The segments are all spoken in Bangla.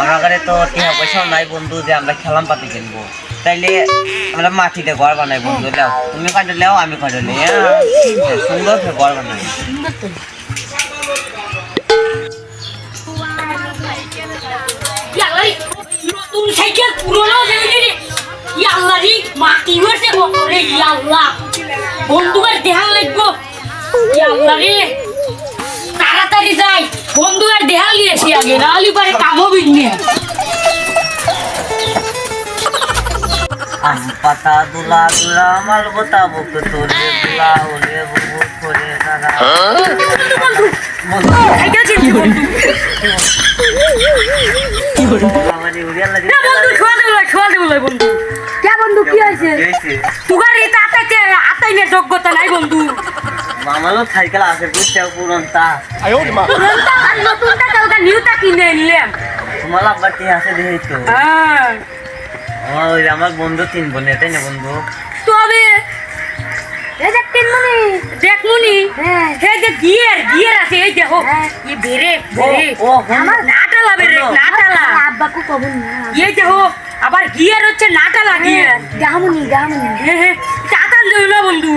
আমার তো টাকা পয়সাও নাই বন্ধু, যে আমরা খেলাম পাতি কিনবো। তাইলে আমরা মাটিতে ঘর বানাই, বন্ধু লাও তুমি কাটে লাও আমি কাটে নি সুন্দর করে ঘর বানাই। তাড়াতাড়ি যাই। বন্ধুকের দেহা লিয়েছি আগে নাহলে পারে কাম হবি না আম পাতা দুলা দুলা মাল বোতা বুক তোলে দুলা ওলে বুবু করে নানা বন্ধু বন্ধু বন্ধু বন্ধু। কে বন্ধু কি হয়েছে? তুগার এটা আতাইতে আতাইনে যোগ্যতা নাই বন্ধু। আমারও সাইকেল আছে বুঝছে পুরন তা পুরনটা আর নতুনটা কালকা নিউটা কিনে নিলাম তোমার আব্বার টি আছে দেখি তো হ্যাঁ। আমার ওই আমার বন্ধু তিন বোনের তাই না বন্ধু? তবে এই যে তিনমণি দেখমুনি হে যে গিয়ার গিয়ার আছে এই দেখো। এই বেরে বেরে। ও, ও, আমার নাটালা বেরে নাটালা। আব্বাকু কবুল না। এই দেখো আবার গিয়ার হচ্ছে নাটালা গিয়ার। গামুনি গামুনি হে হে চাতাল দেও না বন্ধু।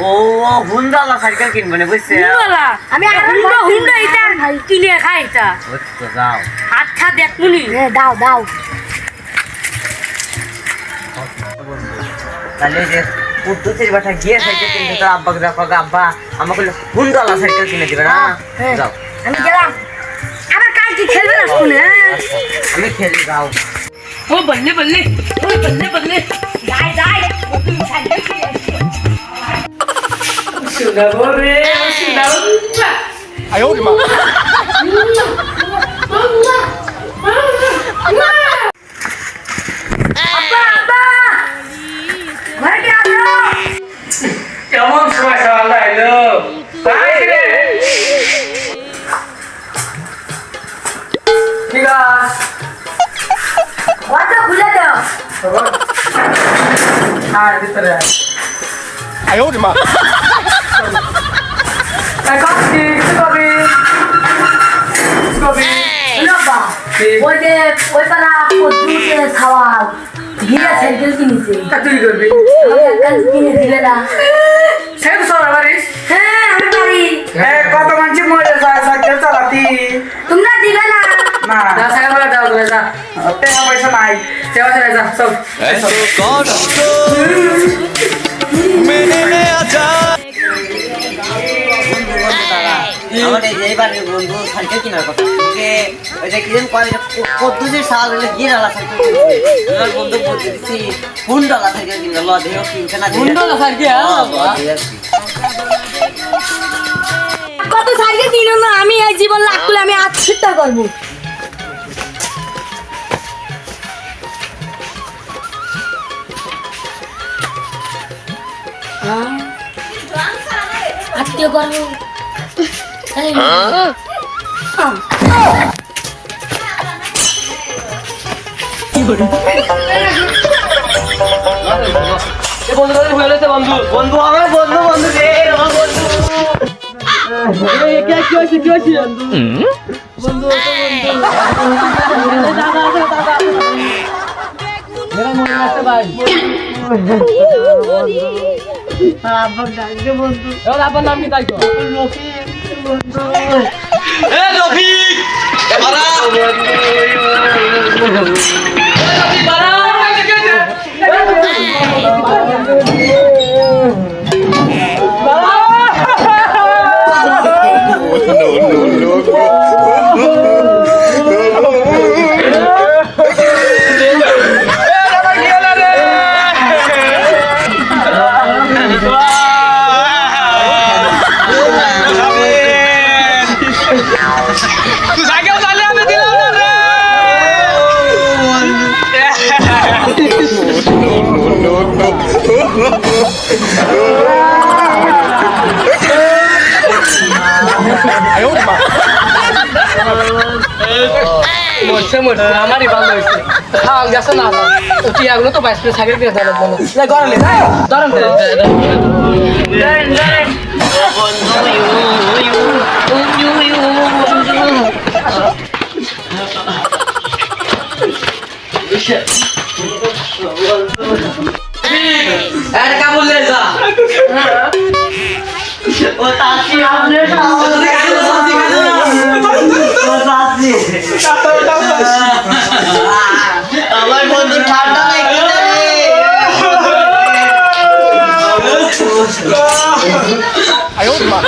ও ও হুন্ডালা সাইকেল কিনবো না বুঝছে হুন্ডালা? আমি আর হুন্ডা হুন্ডা এটা ভাই। কিনে খাই এটা। বুঝছ যাও। আচ্ছা দেখমুনি এ দাও দাও। তাহলে ওই যে কুদ্দুসের বাসা গিয়ে সাইকেল কিনতে তো আব্বাকে দেখো আব্বা আমাকে হুন্ডালা সাইকেল কিনে দিবে না? হ্যাঁ। যাও। আমি গেলাম। আবার কাল কি খেলবে না শুনে আচ্ছা, আমি খেলি যাও। ও বললে বললে ও বললে বললে যাই যাই। তুই সাইকেল কিনে আসছি। শুনাবো রে শুনাও আয় ওরে মা কেমন সময় সকাল লাগল ঠিক আছে খুলে দাও? আর ভিতরে আয় ওরে মা কার্তিক কবি কবি ওই যে ওই পারা কদ্দুতে খাওয়া ঘিরে সাইকেল কিনেছে তা তুই করবি কিনে দিলে না সাইকেল চালা পারিস হ্যাঁ আমি পারি হ্যাঁ কত মানুষ মরে যায় সাইকেল চালাতি তোমরা দিবে না কষ্ট। মেনে নেওয়া যায়। আমার এই যে এইবার বন্ধু সাইকেল কেনার কথা। যে ওই যে কিজন কয় যে কুদ্দুসের সাল হলে গিয়ে ডালা সাইকেল কিনছে। আমার বন্ধু বলতে দিচ্ছি হুন্ডালা সাইকেল কিনবে। ল দেহ কিনছে না হুন্ডালা সাইকেল? কত সাইকেল কিনো না? আমি এই জীবন লাখ তুলে আমি আত্মহত্যা করব। আত্মীয় করব। তাই বন্ধু আমার বন্ধু বন্ধু রে আমার বন্ধু। এ রফিক! মরছে মরছে আমারই ভালো হয়েছে তো বাইশ সাইকেল লাগবে না ধরেন বন্ধু একটা কাপড় নিয়ে যা। ও তাসি আমনে আমার বন্ধু ঠান্ডা লেগে আয়ো মা